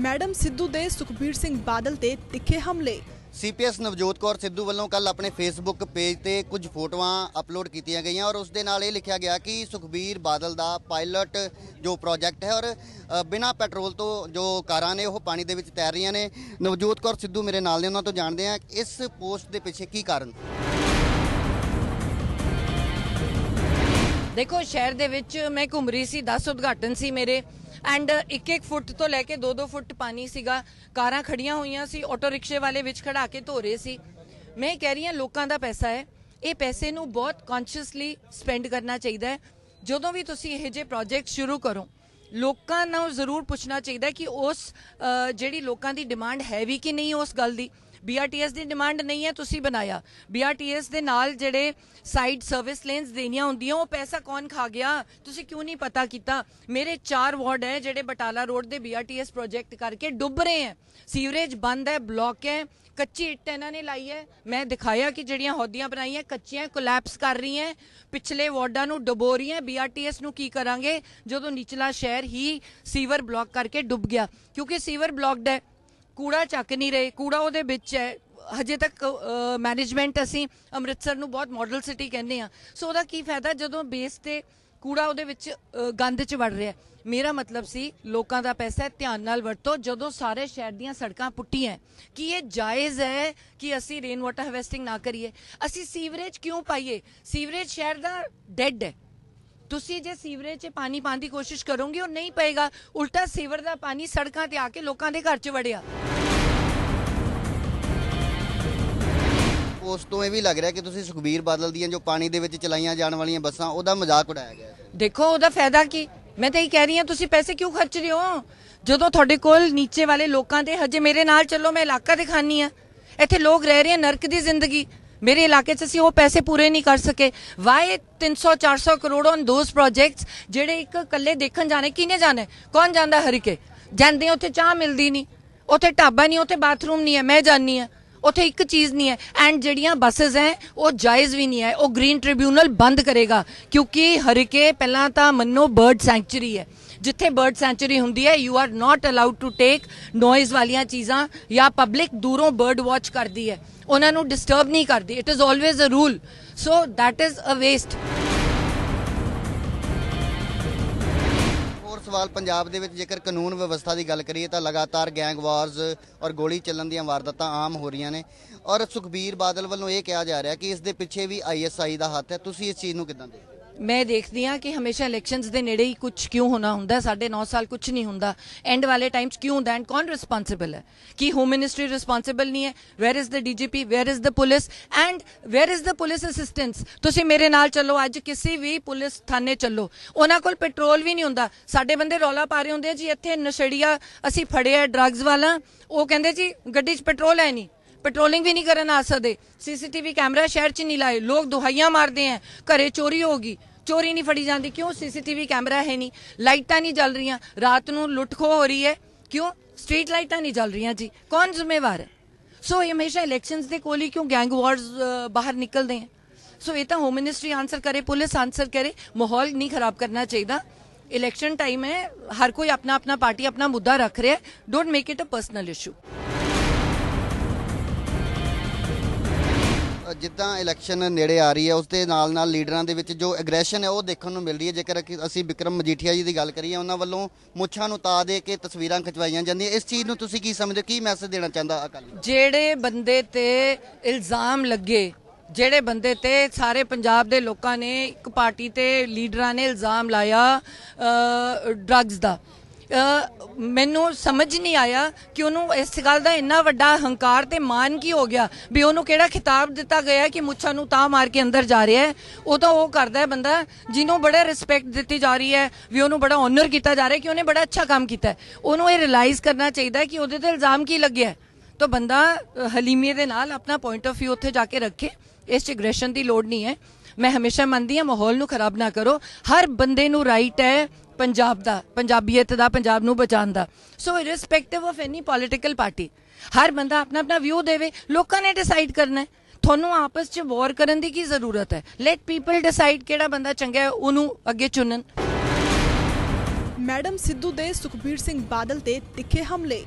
Madam Sidhu ਦੇ ਸੁਖਬੀਰ ਸਿੰਘ ਬਾਦਲ ਤੇ ਤਿੱਖੇ ਹਮਲੇ। ਸੀਪੀਐਸ ਨਵਜੋਤ ਕੌਰ ਸਿੱਧੂ ਵੱਲੋਂ ਕੱਲ ਆਪਣੇ ਫੇਸਬੁੱਕ ਪੇਜ ਤੇ ਕੁਝ ਫੋਟੋਆਂ ਅਪਲੋਡ ਕੀਤੀਆਂ ਗਈਆਂ ਔਰ ਉਸ ਦੇ ਨਾਲ ਇਹ ਲਿਖਿਆ ਗਿਆ ਕਿ ਸੁਖਬੀਰ ਬਾਦਲ ਦਾ ਪਾਇਲਟ ਜੋ ਪ੍ਰੋਜੈਕਟ ਹੈ ਔਰ ਬਿਨਾਂ ਪੈਟਰੋਲ ਤੋਂ ਜੋ ਕਾਰਾਂ ਨੇ ਉਹ ਪਾਣੀ ਦੇ ਵਿੱਚ ਤੈਰ ਰਹੀਆਂ ਨੇ। ਨਵਜੋਤ ਕੌਰ ਸਿੱਧੂ ਮੇਰੇ ਨਾਲ ਨੇ ਉਹਨਾਂ ਤੋਂ ਜਾਣਦੇ ਆ ਇਸ ਪੋਸਟ ਦੇ ਪਿੱਛੇ ਕੀ ਕਾਰਨ। ਦੇਖੋ ਸ਼ਹਿਰ ਦੇ ਵਿੱਚ ਮੈਂ ਘੁੰਮ ਰਹੀ ਸੀ 10 ਉਦਘਾਟਨ ਸੀ ਮੇਰੇ। ਐਂਡ 1-1 uh, ਫੁੱਟ ਤੋਂ ਲੈ ਕੇ 2-2 ਫੁੱਟ ਪਾਣੀ ਸੀਗਾ। ਕਾਰਾਂ ਖੜੀਆਂ ਹੋਈਆਂ ਸੀ, ਆਟੋ ਰਿਕਸ਼ੇ ਵਾਲੇ ਵਿੱਚ ਖੜਾ ਕੇ ਧੋ ਰਹੇ ਸੀ। ਮੈਂ ਕਹਿ ਰਹੀ ਹਾਂ, ਲੋਕਾਂ ਦਾ ਪੈਸਾ ਹੈ। ਇਹ ਪੈਸੇ ਨੂੰ ਬਹੁਤ ਕੌਨਸ਼ੀਅਸਲੀ ਸਪੈਂਡ ਕਰਨਾ ਚਾਹੀਦਾ ਹੈ। ਜਦੋਂ ਵੀ ਤੁਸੀਂ ਇਹ ਜਿਹੇ ਪ੍ਰੋਜੈਕਟ ਸ਼ੁਰੂ ਕਰੋ, ਲੋਕਾਂ ਨੂੰ ਜ਼ਰੂਰ ਪੁੱਛਣਾ ਚਾਹੀਦਾ ਕਿ ਉਸ ਜਿਹੜੀ ਲੋਕਾਂ ਦੀ ਡਿਮਾਂਡ ਹੈ ਵੀ ਕਿ ਨਹੀਂ ਉਸ ਗੱਲ ਦੀ। BRTS ਦੀ ਡਿਮਾਂਡ ਨਹੀਂ ਹੈ, ਤੁਸੀਂ ਬਣਾਇਆ। BRTS ਦੇ ਨਾਲ ਜਿਹੜੇ ਸਾਈਡ ਸਰਵਿਸ ਲੇਨਸ ਦੇਣੀਆਂ ਹੁੰਦੀਆਂ, ਉਹ ਪੈਸਾ ਕੌਣ ਖਾ ਗਿਆ? ਤੁਸੀਂ ਕਿਉਂ ਨਹੀਂ ਪਤਾ ਕੀਤਾ? ਮੇਰੇ ਚਾਰ ਵਾਰਡ ਹੈ, ਜਿਹੜੇ ਬਟਾਲਾ ਰੋਡ ਦੇ BRTS ਪ੍ਰੋਜੈਕਟ ਕਰਕੇ ਡੁੱਬ ਰਹੇ ਹੈ। ਸੀਵਰੇਜ ਬੰਦ ਹੈ ਬਲੌਕ ਹੈ, ਕੱਚੀ ਇੱਟ ਇਹਨਾਂ ਨੇ ਲਾਈ ਹੈ। ਮੈਂ ਦਿਖਾਇਆ ਕਿ ਜਿਹੜੀਆਂ ਹੌਦੀਆਂ ਬਣਾਈਆਂ, ਕੱਚੀਆਂ ਕੋਲੈਪਸ ਕਰ ਰਹੀਆਂ ਪਿਛਲੇ ਵਾਰਡਾਂ ਨੂੰ ਡੁਬੋ ਰਹੀਆਂ BRTS ਨੂੰ ਕੀ ਕਰਾਂਗੇ? ਜਦੋਂ ਨਿਚਲਾ ਸ਼ਹਿਰ ਹੀ ਸੀਵਰ ਬਲੌਕ ਕਰਕੇ ਡੁੱਬ ਗਿਆ। ਕਿਉਂਕਿ ਸੀਵਰ ਬਲੌਕਡ ਹੈ ਕੂੜਾ ਚੱਕ ਨਹੀਂ ਰਹੇ, ਕੂੜਾ ਉਹਦੇ ਵਿੱਚ ਹੈ। ਹਜੇ ਤੱਕ ਮੈਨੇਜਮੈਂਟ ਅਸੀਂ ਅੰਮ੍ਰਿਤਸਰ ਨੂੰ ਬਹੁਤ ਮਾਡਲ ਸਿਟੀ ਕਹਿੰਦੇ ਆ ਸੋ ਉਹਦਾ ਕੀ ਫਾਇਦਾ? ਜਦੋਂ ਬੇਸ ਤੇ ਕੂੜਾ ਉਹਦੇ ਵਿੱਚ ਗੰਦ ਚ ਵੜ ਰਿਹਾ ਮੇਰਾ ਮਤਲਬ ਸੀ, ਲੋਕਾਂ ਦਾ ਪੈਸਾ ਧਿਆਨ ਨਾਲ ਵਰਤੋ। ਜਦੋਂ ਸਾਰੇ ਸ਼ਹਿਰ ਦੀਆਂ ਸੜਕਾਂ ਪੁੱਟੀਆਂ ਕੀ ਇਹ ਜਾਇਜ਼ ਹੈ ਕਿ ਅਸੀਂ ਰੇਨ ਵਾਟਰ ਹਾਰਵੈਸਟਿੰਗ ਨਾ ਕਰੀਏ? ਅਸੀਂ ਸੀਵਰੇਜ ਕਿਉਂ ਪਾਈਏ? ਸੀਵਰੇਜ ਸ਼ਹਿਰ ਦਾ ਡੈਡ ਹੈ। ਤੁਸੀਂ ਜੇ ਸੀਵਰੇਜ 'ਚ ਪਾਣੀ ਪਾਉਣ ਦੀ ਕੋਸ਼ਿਸ਼ ਕਰੋਗੇ ਉਹ ਨਹੀਂ ਪਏਗਾ। ਉਲਟਾ ਸੀਵਰ ਦਾ ਪਾਣੀ ਸੜਕਾਂ ਤੇ ਆ ਕੇ ਲੋਕਾਂ ਦੇ ਘਰ 'ਚ ਵੜਿਆ। ਉਸ ਤੋਂ ਇਹ ਵੀ ਲੱਗ ਰਿਹਾ ਕਿ ਤੁਸੀਂ ਸੁਖਬੀਰ ਬਾਦਲ ਦੀਆਂ ਜੋ ਪਾਣੀ ਦੇ ਵਿੱਚ ਚਲਾਈਆਂ ਜਾਣ ਵਾਲੀਆਂ ਬੱਸਾਂ ਉਹਦਾ ਮਜ਼ਾਕ ਉਡਾਇਆ ਗਿਆ ਦੇਖੋ ਉਹਦਾ ਫਾਇਦਾ ਕੀ? ਮੈਂ ਤਾਂ ਇਹ ਕਹਿ ਰਹੀ ਹਾਂ ਤੁਸੀਂ ਪੈਸੇ ਕਿਉਂ ਖਰਚ ਰਹੇ ਹੋ? ਜਦੋਂ ਤੁਹਾਡੇ ਕੋਲ ਨੀਚੇ ਵਾਲੇ ਲੋਕਾਂ ਦੇ ਹਜੇ ਮੇਰੇ ਨਾਲ ਚੱਲੋ ਮੈਂ ਇਲਾਕਾ ਦਿਖਾਨੀ ਆ ਇੱਥੇ ਲੋਕ ਰਹਿ ਰਹੇ ਆ ਨਰਕ ਦੀ ਜ਼ਿੰਦਗੀ। ਮੇਰੇ ਇਲਾਕੇ 'ਚ ਅਸੀਂ ਉਹ ਪੈਸੇ ਪੂਰੇ ਨਹੀਂ ਕਰ ਸਕੇ why 300 400 crore on those projects ਜਿਹੜੇ ਇੱਕ ਇਕੱਲੇ ਦੇਖਣ ਜਾਣੇ ਕਿਹਨੇ ਜਾਣੇ ਕੌਣ ਜਾਂਦਾ ਹਰੀਕੇ ਜਾਂਦੇ ਉੱਥੇ ਚਾਹ ਮਿਲਦੀ ਨਹੀਂ ਉੱਥੇ ਢਾਬਾ ਨਹੀਂ ਉੱਥੇ ਬਾਥਰੂਮ ਨਹੀਂ ਹੈ ਮੈਂ ਜਾਣੀ ਹਾਂ ਉੱਥੇ ਇੱਕ ਚੀਜ਼ ਨਹੀਂ ਹੈ। ਐਂਡ ਜਿਹੜੀਆਂ ਬੱਸਸ ਹੈ, ਉਹ ਜਾਇਜ਼ ਵੀ ਨਹੀਂ ਹੈ। ਉਹ ਗ੍ਰੀਨ ਟ੍ਰਿਬਿਊਨਲ ਬੰਦ ਕਰੇਗਾ। ਕਿਉਂਕਿ ਹਰੀਕੇ ਪਹਿਲਾਂ ਤਾਂ ਮੰਨੋ ਬਰਡ ਸੈਂਚੁਰੀ ਹੈ। ਜਿੱਥੇ ਬਰਡ ਸੈਂਚੁਰੀ ਹੁੰਦੀ ਹੈ you are not allowed to take noise ਵਾਲੀਆਂ ਚੀਜ਼ਾਂ ਜਾਂ ਪਬਲਿਕ ਦੂਰੋਂ ਬਰਡ ਵਾਚ ਕਰਦੀ ਹੈ। ਉਹਨਾਂ ਨੂੰ ਡਿਸਟਰਬ ਨਹੀਂ ਕਰਦੀ। It is always a rule so that is a waste ਸਵਾਲ ਪੰਜਾਬ ਦੇ ਵਿੱਚ ਜੇਕਰ ਕਾਨੂੰਨ ਵਿਵਸਥਾ ਦੀ ਗੱਲ ਕਰੀਏ ਤਾਂ ਲਗਾਤਾਰ ਗੈਂਗ ਵਾਰਸ ਔਰ ਗੋਲੀ ਚੱਲਣ ਦੀਆਂ ਵਾਰਦਾਤਾਂ ਆਮ ਹੋ ਰਹੀਆਂ ਨੇ। ਔਰ ਸੁਖਬੀਰ ਬਾਦਲ ਵੱਲੋਂ ਇਹ ਕਿਹਾ ਜਾ ਰਿਹਾ ਕਿ ਇਸ ਦੇ ਪਿੱਛੇ ਵੀ ਆਈਐਸਆਈ ਦਾ ਹੱਥ ਹੈ। ਤੁਸੀਂ ਇਸ ਚੀਜ਼ ਨੂੰ ਕਿਦਾਂ ਦੇਖਦੇ ਮੈਂ ਦੇਖਦੀ ਹਾਂ ਕਿ ਹਮੇਸ਼ਾ ਇਲੈਕਸ਼ਨਸ ਦੇ ਨੇੜੇ ਹੀ ਕੁਝ ਕਿਉਂ ਹੋਣਾ ਹੁੰਦਾ, ਸਾਡੇ 9 ਸਾਲ ਕੁਝ ਨਹੀਂ ਹੁੰਦਾ। ਐਂਡ ਵਾਲੇ ਟਾਈਮ 'ਚ ਕਿਉਂ ਹੁੰਦਾ? ਐਂਡ ਕੌਣ ਰਿਸਪਾਂਸਿਬਲ ਹੈ? ਕੀ ਹੋਮ ਮਿਨਿਸਟਰੀ ਰਿਸਪਾਂਸਿਬਲ ਨਹੀਂ ਹੈ? Where is the DGP where is the police and where is the police assistance ਤੁਸੀਂ ਮੇਰੇ ਨਾਲ ਚੱਲੋ, ਅੱਜ ਕਿਸੇ ਵੀ ਪੁਲਿਸ ਥਾਣੇ ਚੱਲੋ। ਉਹਨਾਂ ਕੋਲ ਪੈਟਰੋਲ ਵੀ ਨਹੀਂ ਹੁੰਦਾ। ਸਾਡੇ ਬੰਦੇ ਰੌਲਾ ਪਾ ਰਹੇ ਹੁੰਦੇ ਜੀ, ਇੱਥੇ ਨਸ਼ੜੀਆ ਅਸੀਂ ਫੜਿਆ ਡਰੱਗਸ ਵਾਲਾ। ਉਹ ਕਹਿੰਦੇ ਜੀ, ਗੱਡੀ 'ਚ ਪੈਟਰੋਲ ਹੈ ਨਹੀਂ। ਪੈਟਰੋਲਿੰਗ ਵੀ ਨਹੀਂ ਕਰਨ ਆ ਸਕਦੇ। ਸੀਸੀਟੀਵੀ ਕੈਮਰਾ ਸ਼ਹਿਰ 'ਚ ਨਹੀਂ ਲਾਏ। ਲੋਕ ਦੁਹਾਈਆਂ ਮਾਰਦੇ ਆ। ਘਰੇ ਚੋਰੀ ਹੋ ਗਈ। ਚੋਰੀ ਨਹੀਂ ਫੜੀ ਜਾਂਦੀ, ਕਿਉਂ? ਸੀਸੀਟੀਵੀ ਕੈਮਰਾ ਹੈ ਨਹੀਂ, ਲਾਈਟਾਂ ਨਹੀਂ ਜਲ ਰਹੀਆਂ, ਰਾਤ ਨੂੰ ਲੁੱਟਖੋ ਹੋ ਰਹੀ ਹੈ। ਕਿਉਂ? ਸਟਰੀਟ ਲਾਈਟਾਂ ਨਹੀਂ ਜਲ ਰਹੀਆਂ ਜੀ। ਕੌਣ ਜ਼ਿੰਮੇਵਾਰ ਹੈ? ਸੋ ਇਹ ਹਮੇਸ਼ਾ ਇਲੈਕਸ਼ਨਸ ਦੇ ਕੋਲ ਹੀ ਕਿਉਂ ਗੈਂਗ ਵਾਰਸ ਬਾਹਰ ਨਿਕਲਦੇ ਹੈ? ਸੋ ਇਹ ਤਾਂ ਹੋਮ ਮਿਨਿਸਟਰੀ ਆਨਸਰ ਕਰੇ ਪੁਲਿਸ ਆਨਸਰ ਕਰੇ, ਮਾਹੌਲ ਨਹੀਂ ਖਰਾਬ ਕਰਨਾ ਚਾਹੀਦਾ। ਇਲੈਕਸ਼ਨ ਟਾਈਮ ਹੈ, ਹਰ ਕੋਈ ਆਪਣਾ ਆਪਣਾ ਪਾਰਟੀ ਆਪਣਾ ਮੁੱਦਾ ਰੱਖ ਰਿਹਾ ਹੈ। Don't make it a personal issue ਜਿੱਦਾਂ ਇਲੈਕਸ਼ਨ ਨੇੜੇ ਆ ਰਹੀ ਹੈ, ਉਸ ਦੇ ਨਾਲ ਨਾਲ ਲੀਡਰਾਂ ਦੇ ਵਿੱਚ ਜੋ ਐਗਰੈਸ਼ਨ ਹੈ, ਉਹ ਦੇਖਣ ਨੂੰ ਮਿਲ ਰਹੀ ਹੈ। ਜੇਕਰ ਅਸੀਂ ਵਿਕਰਮ ਮਜੀਠੀਆ ਜੀ ਦੀ ਗੱਲ ਕਰੀਏ, ਉਹਨਾਂ ਵੱਲੋਂ ਮੁੱਛਾਂ ਨੂੰ ਤਾ ਦੇ ਕੇ ਤਸਵੀਰਾਂ ਖਿਚਵਾਈਆਂ ਜਾਂਦੀਆਂ। ਇਸ ਚੀਜ਼ ਨੂੰ ਤੁਸੀਂ ਕੀ ਸਮਝਦੇ ਕੀ ਮੈਸੇਜ ਦੇਣਾ ਚਾਹੁੰਦਾ ਅਕਾਲੀ ਜਿਹੜੇ ਬੰਦੇ ਤੇ ਇਲਜ਼ਾਮ ਲੱਗੇ, ਜਿਹੜੇ ਬੰਦੇ ਤੇ ਸਾਰੇ ਪੰਜਾਬ ਦੇ ਲੋਕਾਂ ਨੇ, ਇੱਕ ਪਾਰਟੀ ਤੇ ਲੀਡਰਾਂ ਨੇ ਇਲਜ਼ਾਮ ਲਾਇਆ ਡਰੱਗਸ ਦਾ ਮੈਨੂੰ ਸਮਝ ਨਹੀਂ ਆਇਆ ਕਿ ਉਹਨੂੰ ਇਸ ਗੱਲ ਦਾ ਇੰਨਾ ਵੱਡਾ ਹੰਕਾਰ ਤੇ ਮਾਨ ਕੀ ਹੋ ਗਿਆ ਵੀ ਉਹਨੂੰ ਕਿਹੜਾ ਖਿਤਾਬ ਦਿੱਤਾ ਗਿਆ ਕਿ ਮੁੱਛਾਂ ਨੂੰ ਤਾਂ ਮਾਰ ਕੇ ਅੰਦਰ ਜਾ ਰਿਹਾ ਹੈ। ਉਹ ਤਾਂ ਉਹ ਕਰਦਾ ਹੈ ਬੰਦਾ ਜਿਹਨੂੰ ਬੜਾ ਰਿਸਪੈਕਟ ਦਿੱਤੀ ਜਾ ਰਹੀ ਹੈ, ਵੀ ਉਹਨੂੰ ਬੜਾ ਓਨਰ ਕੀਤਾ ਜਾ ਰਿਹਾ ਕਿ ਉਹਨੇ ਬੜਾ ਅੱਛਾ ਕੰਮ ਕੀਤਾ ਉਹਨੂੰ ਇਹ ਰਿਅਲਾਈਜ਼ ਕਰਨਾ ਚਾਹੀਦਾ ਕਿ ਉਹਦੇ ਤੇ ਇਲਜ਼ਾਮ ਕੀ ਲੱਗਿਆ ਤਾਂ ਬੰਦਾ ਹਲੀਮੀਏ ਦੇ ਨਾਲ ਆਪਣਾ ਪੁਆਇੰਟ ਆਫ View ਉੱਥੇ ਜਾ ਕੇ ਰੱਖੇ। ਇਸ ਚ ਐਗਰੈਸ਼ਨ ਦੀ ਲੋੜ ਨਹੀਂ ਹੈ। ਮੈਂ ਹਮੇਸ਼ਾ ਮੰਨਦੀ ਹਾਂ, ਮਾਹੌਲ ਨੂੰ ਖਰਾਬ ਨਾ ਕਰੋ। ਹਰ ਬੰਦੇ ਨੂੰ ਰਾਈਟ ਹੈ ਪੰਜਾਬ ਦਾ, ਪੰਜਾਬੀਅਤ ਦਾ, ਪੰਜਾਬ ਨੂੰ ਬਚਾਉਣ ਦਾ। So irrespective of any political party ਹਰ ਬੰਦਾ ਆਪਣਾ ਆਪਣਾ ਵਿਊ ਦੇਵੇ, ਲੋਕਾਂ ਨੇ ਡਿਸਾਈਡ ਕਰਨਾ ਹੈ। ਤੁਹਾਨੂੰ ਆਪਸ 'ਚ ਵਾਰ ਕਰਨ ਦੀ ਕੀ ਜ਼ਰੂਰਤ ਹੈ? ਲੈਟ ਪੀਪਲ ਡਿਸਾਈਡ ਕਿਹੜਾ ਬੰਦਾ ਚੰਗਾ ਹੈ, ਉਹਨੂੰ ਅੱਗੇ ਚੁਣਨ। ਮੈਡਮ ਸਿੱਧੂ ਦੇ ਸੁਖਬੀਰ ਸਿੰਘ ਬਾਦਲ ਤੇ ਤਿੱਖੇ ਹਮਲੇ।